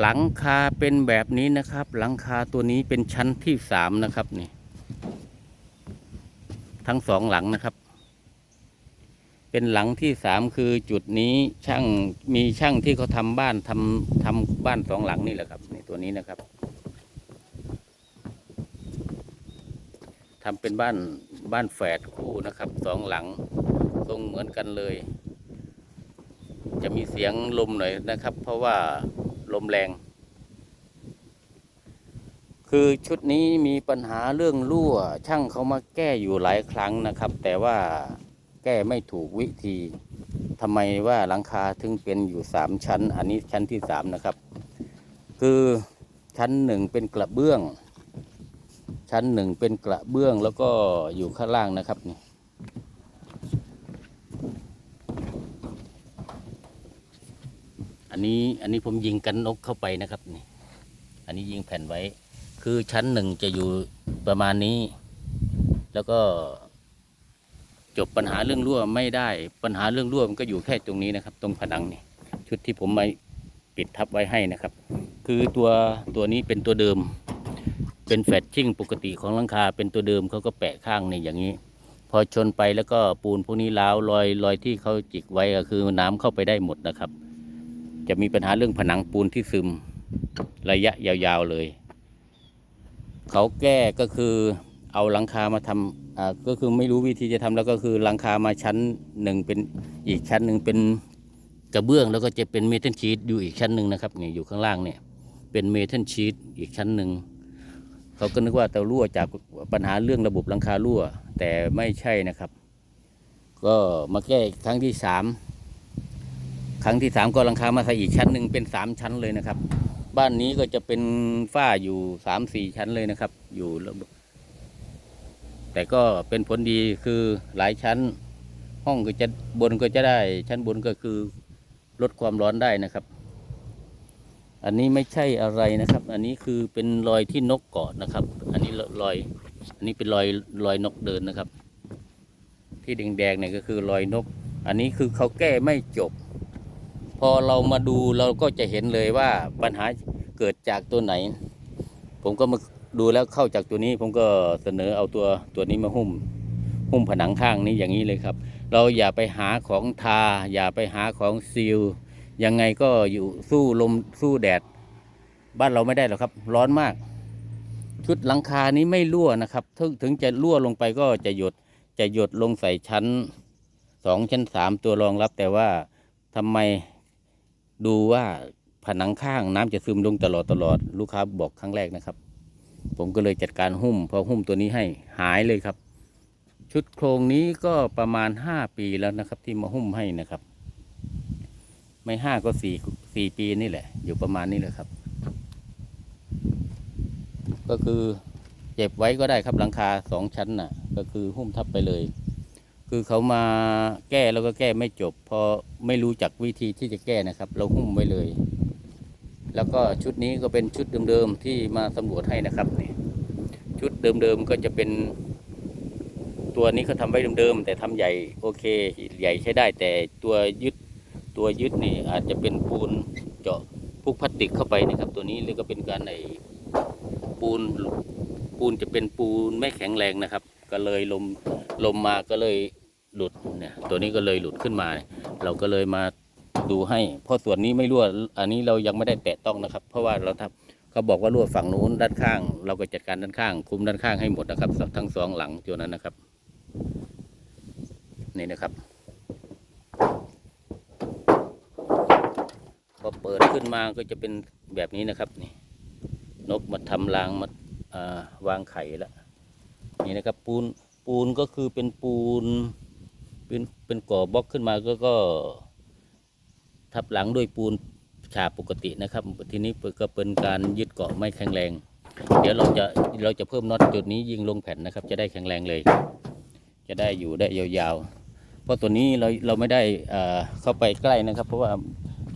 หลังคาเป็นแบบนี้นะครับ หลังคาตัวนี้เป็นชั้นที่สามนะครับนี่ ทั้งสองหลังนะครับ เป็นหลังที่สามคือจุดนี้ช่างมีช่างที่เขาทำบ้านทำทำบ้านสองหลังนี่แหละครับนี่ตัวนี้นะครับทำเป็นบ้านบ้านแฝดคู่นะครับสองหลังทรงเหมือนกันเลย จะมีเสียงลมหน่อยนะครับ เพราะว่า ลมแรง คือชุดนี้มีปัญหาเรื่องรั่ว ช่างเขามาแก้อยู่หลายครั้งนะครับ แต่ว่าแก้ไม่ถูกวิธีทำไมว่าหลังคาถึงเป็นอยู่สามชั้น อันนี้ชั้นที่สามนะครับ คือชั้นหนึ่งเป็นกระเบื้อง ชั้นหนึ่งเป็นกระเบื้องแล้วก็อยู่ข้างล่างนะครับนี่ นนี้อันนี้ผมยิงกันนกเข้าไปนะครับนี่อันนี้ยิงแผ่นไว้ คือชั้นหนึ่งจะอยู่ประมาณนี้ แล้วก็จบปัญหาเรื่องรั่วไม่ได้ปัญหาเรื่องรั่วมันก็อยู่แค่ตรงนี้นะครับ ตรงผนังนี่ชุดที่ผมมาปิดทับไว้ให้นะครับ คือตัวตัวนี้เป็นตัวเดิม เป็นแฟตชิ่งปกติของหลังคา เป็นตัวเดิมเขาก็แปะข้างนี่อย่างนี้ พอชนไปแล้วก็ปูนพวกนี้ล้าวรอยรอยที่เขาจิกไว้ก็คือน้ำเข้าไปได้หมดนะครับ จะมีปัญหาเรื่องผนังปูนที่ซึมระยะยาวๆเลย เขาแก้ก็คือเอาหลังคามาทำอ่าก็คือไม่รู้วิธีจะทำแล้วก็คือหลังคามาชั้นหนึ่งเป็นอีกชั้นหนึ่งเป็นกระเบื้องแล้วก็จะเป็นเมทัลชีตอยู่อีกชั้นหนึ่งนะครับนี่อยู่ข้างล่างเนี่ยเป็นเมทัลชีตอีกชั้นหนึ่งเขาก็นึกว่าแต่รั่วจากปัญหาเรื่องระบบหลังคารั่ว แต่ไม่ใช่นะครับ ก็มาแก้ครั้งที่สาม ครั้งที่สามก็หลังคามาใส่อีกชั้นหนึ่งเป็นสามชั้นเลยนะครับ บ้านนี้ก็จะเป็นฝ้าอยู่สามสี่ชั้นเลยนะครับ อยู่ระบบแต่ก็เป็นผลดีคือหลายชั้น ห้องก็จะบนก็จะได้ ชั้นบนก็คือลดความร้อนได้นะครับ อันนี้ไม่ใช่อะไรนะครับ อันนี้คือเป็นรอยที่นกเกาะนะครับ อันนี้รอย อันนี้เป็นรอยรอยนกเดินนะครับ ที่แดงๆเนี่ยก็คือรอยนก อันนี้คือเขาแก้ไม่จบ พอเรามาดูเราก็จะเห็นเลยว่าปัญหาเกิดจากตัวไหน ผมก็มาดูแล้วเข้าจากตัวนี้ ผมก็เสนอเอาตัวตัวนี้มาหุ้ม หุ้มผนังข้างนี้อย่างนี้เลยครับ เราอย่าไปหาของทา อย่าไปหาของซีลยังไงก็อยู่สู้ลมสู้แดด บ้านเราไม่ได้หรอกครับ ร้อนมาก ชุดหลังคานี้ไม่รั่วนะครับ ถึงถึงจะรั่วลงไปก็จะหยดจะหยดลงใส่ชั้นสองชั้นสามตัวรองรับแต่ว่าทำไม ดูว่าผนังข้างน้ำจะซึมลงตลอดตลอด ลูกค้าบอกครั้งแรกนะครับ ผมก็เลยจัดการหุ้มพอหุ้มตัวนี้ให้หายเลยครับ ชุดโครงนี้ก็ประมาณห้าปีแล้วนะครับ ที่มาหุ้มให้นะครับ ไม่ห้าก็สี่สี่ปีนี่แหละ อยู่ประมาณนี้แหละครับ ก็คือเจ็บไว้ก็ได้ครับหลังคาสองชั้นน่ะ ก็คือหุ้มทับไปเลย คือเขามาแก้แล้วก็แก้ไม่จบ พอไม่รู้จักวิธีที่จะแก้นะครับ เราหุ้มไว้เลย แล้วก็ชุดนี้ก็เป็นชุดเดิมๆที่มาสำรวจให้นะครับนี่ชุดเดิมๆก็จะเป็น ตัวนี้เขาทำไว้เดิมๆแต่ทำใหญ่โอเค ใหญ่ใช้ได้ แต่ตัวยึดตัวยึดนี่อาจจะเป็นปูนเจาะพวกพลาสติกเข้าไปนะครับ ตัวนี้เลยก็เป็นการไอปูนปูนจะเป็นปูนไม่แข็งแรงนะครับ ก็เลยลมลมมาก็เลย หลุดเนี่ยตัวนี้ก็เลยหลุดขึ้นมา เราก็เลยมาดูให้เพราะส่วนนี้ไม่รั่ว อันนี้เรายังไม่ได้แตะต้องนะครับ เพราะว่าเราทำเขาบอกว่ารั่วฝั่งนู้นด้านข้าง เราก็จัดการด้านข้าง คุมด้านข้างให้หมดนะครับ ทั้งสองหลังตัวนั้นนะครับ นี่นะครับพอเปิดขึ้นมาก็จะเป็นแบบนี้นะครับนี่นกมาทำรางมาาวางไข่แล้วนี่นะครับปูนปูนก็คือเป็นปูน เป็นเป็นก่อบล็อกขึ้นมาก็ก็ ทับหลังด้วยปูนฉาบปกตินะครับ ทีนี้ก็เป็นการยึดเกาะไม่แข็งแรง เดี๋ยวเราจะเราจะเพิ่มน็อตจุดนี้ยิงลงแผ่นนะครับ จะได้แข็งแรงเลย จะได้อยู่ได้ยาวๆ เพราะตัวนี้เราเราไม่ได้เอ่อเข้าไปใกล้นะครับ เพราะว่า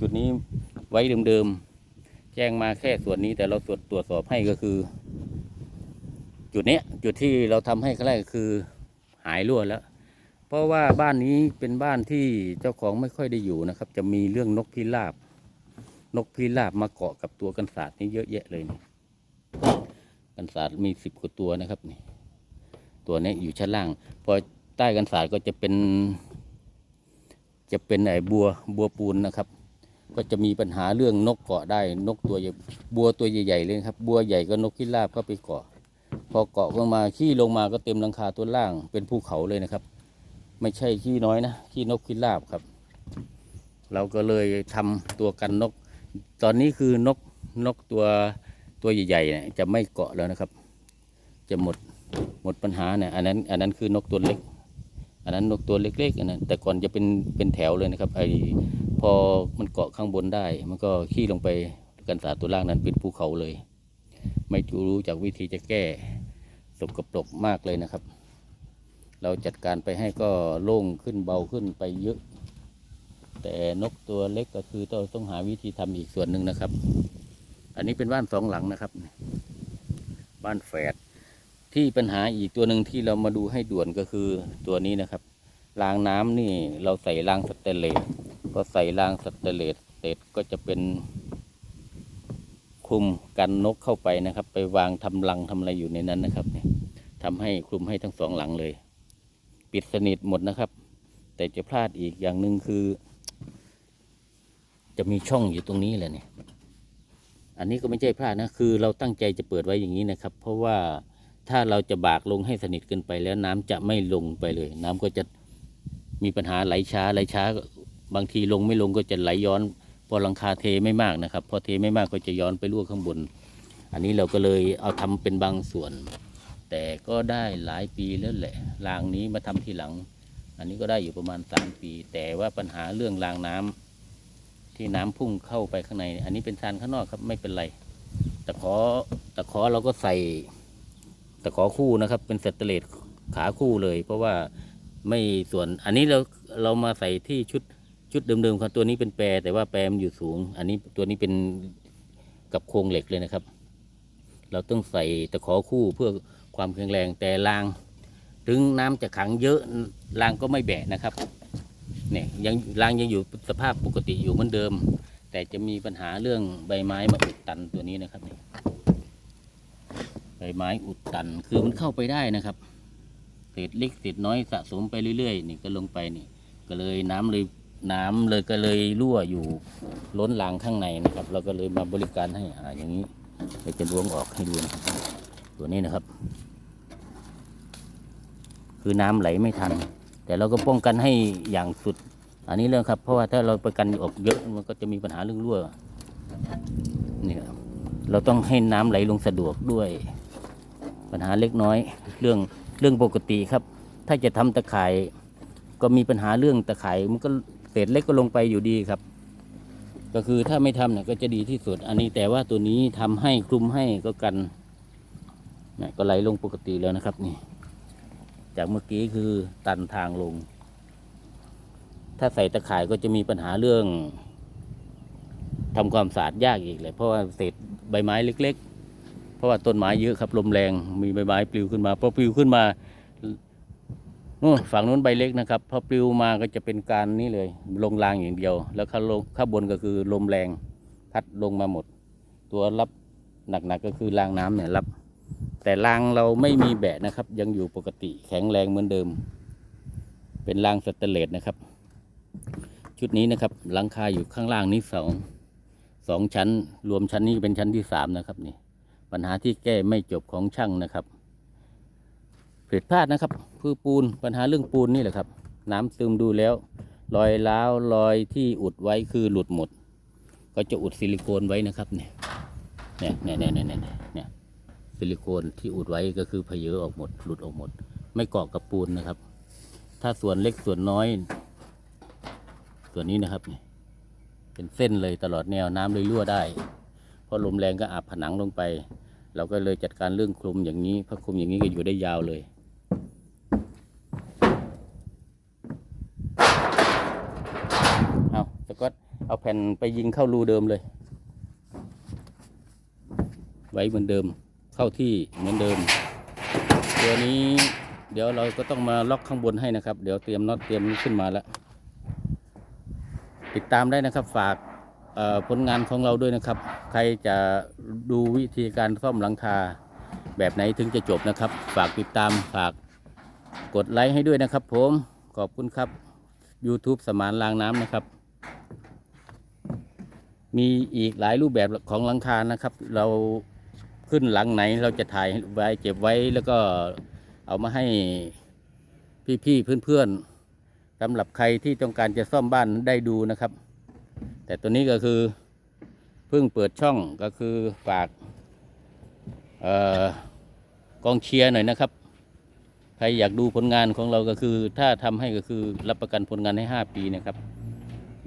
จุดนี้ไว้เดิมๆแจ้งมาแค่ส่วนนี้แต่เราตรวจตรวจสอบให้ก็คือ จุดเนี้ยจุดที่เราทำให้ครั้งแรกก็คือหายรั่วแล้ว ราะว่าบ้านนี้เป็นบ้านที่เจ้าของไม่ค่อยได้อยู่นะครับ จะมีเรื่องนกพิราบ นกพิราบมาเกาะกับตัวกันศาสตร์นี่เยอะแยะเลยนี่กันศาสตร์มีสิบกว่าตัวนะครับนี่ตัวนี้อยู่ชั้นล่าง พอใต้กันศาสตร์ก็จะเป็น จะเป็นไอ้บัวบัวปูนนะครับ ก็จะมีปัญหาเรื่องนกเกาะได้นกตัวใหญ่บัวตัวใหญ่ๆเลยครับ บัวใหญ่ก็นกพิราบก็ไปเกาะ พอเกาะลงมาขี้ลงมาก็เต็มหลังคาตัวล่างเป็นภูเขาเลยนะครับ ไม่ใช่ขี้น้อยนะขี้นกพิราบครับ เราก็เลยทำตัวกันนก ตอนนี้คือนกนกตัวตัวใหญ่ๆเนี่ยจะไม่เกาะแล้วนะครับ จะหมดหมดปัญหาเนี่ยอันนั้นอันนั้นคือนกตัวเล็ก อันนั้นนกตัวเล็กๆอันนั้นแต่ก่อนจะเป็นเป็นแถวเลยนะครับไอพอมันเกาะข้างบนได้ มันก็ขี้ลงไปกันสาตัวล่างนั้นเป็นภูเขาเลย ไม่รู้จากวิธีจะแก้สกปรกมากเลยนะครับ เราจัดการไปให้ก็โล่งขึ้นเบาขึ้นไปเยอะ แต่นกตัวเล็กก็คือต้องต้องหาวิธีทำอีกส่วนหนึ่งนะครับ อันนี้เป็นบ้านสองหลังนะครับ บ้านแฝดที่ปัญหาอีกตัวหนึ่งที่เรามาดูให้ด่วนก็คือตัวนี้นะครับรางน้ำนี่เราใส่รางสเตนเลสก็ใส่รางสเตนเลสเสร็จก็จะเป็นคลุมกันนกเข้าไปนะครับ ไปวางทำรังทำอะไรอยู่ในนั้นนะครับเนี่ยทำให้คลุมให้ทั้งสองหลังเลย ปิดสนิทหมดนะครับ แต่จะพลาดอีกอย่างหนึ่งคือ จะมีช่องอยู่ตรงนี้แหละเนี่ย อันนี้ก็ไม่ใช่พลาดนะคือเราตั้งใจจะเปิดไว้อย่างนี้นะครับ เพราะว่าถ้าเราจะบากลงให้สนิทเกินไปแล้วน้ำจะไม่ลงไปเลย น้ำก็จะมีปัญหาไหลช้าไหลช้า บางทีลงไม่ลงก็จะไหลย้อน พอหลังคาเทไม่มากนะครับ พอเทไม่มากก็จะย้อนไปรั่วข้างบน อันนี้เราก็เลยเอาทำเป็นบางส่วน แต่ก็ได้หลายปีแล้วแหละรางนี้มาทำทีหลัง อันนี้ก็ได้อยู่ประมาณสามปี แต่ว่าปัญหาเรื่องรางน้ำที่น้ำพุ่งเข้าไปข้างใน อันนี้เป็นซานข้างนอกครับไม่เป็นไรตะขอตะขอเราก็ใส่ตะขอคู่นะครับ เป็นสเตเลสขาคู่เลย เพราะว่าไม่ส่วนอันนี้เราเรามาใส่ที่ชุดชุดเดิมๆครับตัวนี้เป็นแปรแต่ว่าแปรมันอยู่สูง อันนี้ตัวนี้เป็นกับโครงเหล็กเลยนะครับ เราต้องใส่ตะขอคู่เพื่อ ความแข็งแรงแต่ราง ถึงน้ำจะขังเยอะรางก็ไม่แบะนะครับเนี่ยยังรางยังอยู่สภาพปกติอยู่เหมือนเดิม แต่จะมีปัญหาเรื่องใบไม้มาอุดตันตัวนี้นะครับเนี่ยใบไม้อุดตันคือมันเข้าไปได้นะครับเศษเล็กเศษน้อยสะสมไปเรื่อยๆนี่ก็ลงไปนี่ก็เลยน้ำเลยน้ำเลยก็เลยรั่วอยู่ล้นรางข้างในนะครับ เราก็เลยมาบริการให้อ่าอย่างนี้เราจะล้วงออกให้ดูนะครับตัวนี้นะครับ คือน้ำไหลไม่ทัน แต่เราก็ป้องกันให้อย่างสุด อันนี้เรื่องครับ เพราะว่าถ้าเราประกันออกเยอะมันก็จะมีปัญหาเรื่องรั่วนี่ครับเราต้องให้น้ำไหลลงสะดวกด้วย ปัญหาเล็กน้อย เรื่องเรื่องปกติครับ ถ้าจะทำตะข่ายก็มีปัญหาเรื่องตะข่ายมันก็เศษเล็กก็ลงไปอยู่ดีครับ ก็คือถ้าไม่ทำเนี่ยก็จะดีที่สุด อันนี้แต่ว่าตัวนี้ทำให้คลุมให้ก็กันนี่ก็ไหลลงปกติแล้วนะครับนี่ จากเมื่อกี้คือตันทางลง ถ้าใส่ตะข่ายก็จะมีปัญหาเรื่องทำความสะอาดยากอีกเลยเพราะว่าเศษใบไม้เล็ก ๆ เพราะว่าต้นไม้เยอะครับลมแรงมีใบไม้ปลิวขึ้นมาพอปลิวขึ้นมานู่นฝั่งนู้นใบเล็กนะครับพอปลิวมาก็จะเป็นการนี้เลย ลงรางอย่างเดียว แล้วข้างลงข้างบนก็คือลมแรงพัดลงมาหมด ตัวรับหนักๆก็คือรางน้ำเนี่ยรับ แต่รางเราไม่มีแบะนะครับ ยังอยู่ปกติแข็งแรงเหมือนเดิม เป็นรางสแตเลสนะครับ ชุดนี้นะครับหลังคาอยู่ข้างล่างนี้สองสองชั้น รวมชั้นนี้เป็นชั้นที่สามนะครับนี่ ปัญหาที่แก้ไม่จบของช่างนะครับผิดพลาดนะครับคือปูนปัญหาเรื่องปูนนี่แหละครับ น้ำซึมดูแล้ว รอยร้าวรอยที่อุดไว้คือหลุดหมด ก็จะอุดซิลิโคนไว้นะครับนี่ยเนี่ยเนี่ยเนี่ยเนี่ยเนี่ยเนี่ย ซิลิโคนที่อุดไว้ก็คือเพเยอออกหมด หลุดออกหมด ไม่เกาะกับปูนนะครับ ถ้าส่วนเล็กส่วนน้อย ส่วนนี้นะครับนี่เป็นเส้นเลยตลอดแนวน้ำเลยรั่วได้ เพราะลมแรงก็อาบผนังลงไป เราก็เลยจัดการเรื่องคลุมอย่างนี้พอคลุมอย่างนี้ก็อยู่ได้ยาวเลยเอาสกอตเอาแผ่นไปยิงเข้ารูเดิมเลย ไว้เหมือนเดิม เข้าที่เหมือนเดิม ตัวนี้เดี๋ยวเราก็ต้องมาล็อกข้างบนให้นะครับ เดี๋ยวเตรียมน็อตเตรียมนี้ขึ้นมาแล้ว ติดตามได้นะครับฝากผลงานของเราด้วยนะครับ ใครจะดูวิธีการซ่อมหลังคาแบบไหนถึงจะจบนะครับ ฝากติดตามฝากกดไลค์ให้ด้วยนะครับ ผมขอบคุณครับ YouTube สมานรางน้ำนะครับ มีอีกหลายรูปแบบของหลังคานะครับ เรา ขึ้นหลังไหนเราจะถ่ายไว้เก็บไว้แล้วก็เอามาให้พี่ๆเพื่อนๆสำหรับใครที่ต้องการจะซ่อมบ้านได้ดูนะครับ แต่ตัวนี้ก็คือเพิ่งเปิดช่องก็คือฝากเออกองเชียร์หน่อยนะครับ ใครอยากดูผลงานของเราก็คือ ถ้าทำให้ก็คือรับประกันผลงานให้ 5 ปีนะครับ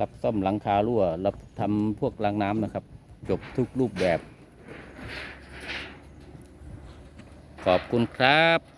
รับซ่อมหลังคารั่ว รับทำพวกรางน้ำนะครับ จบทุกรูปแบบ ขอบคุณครับ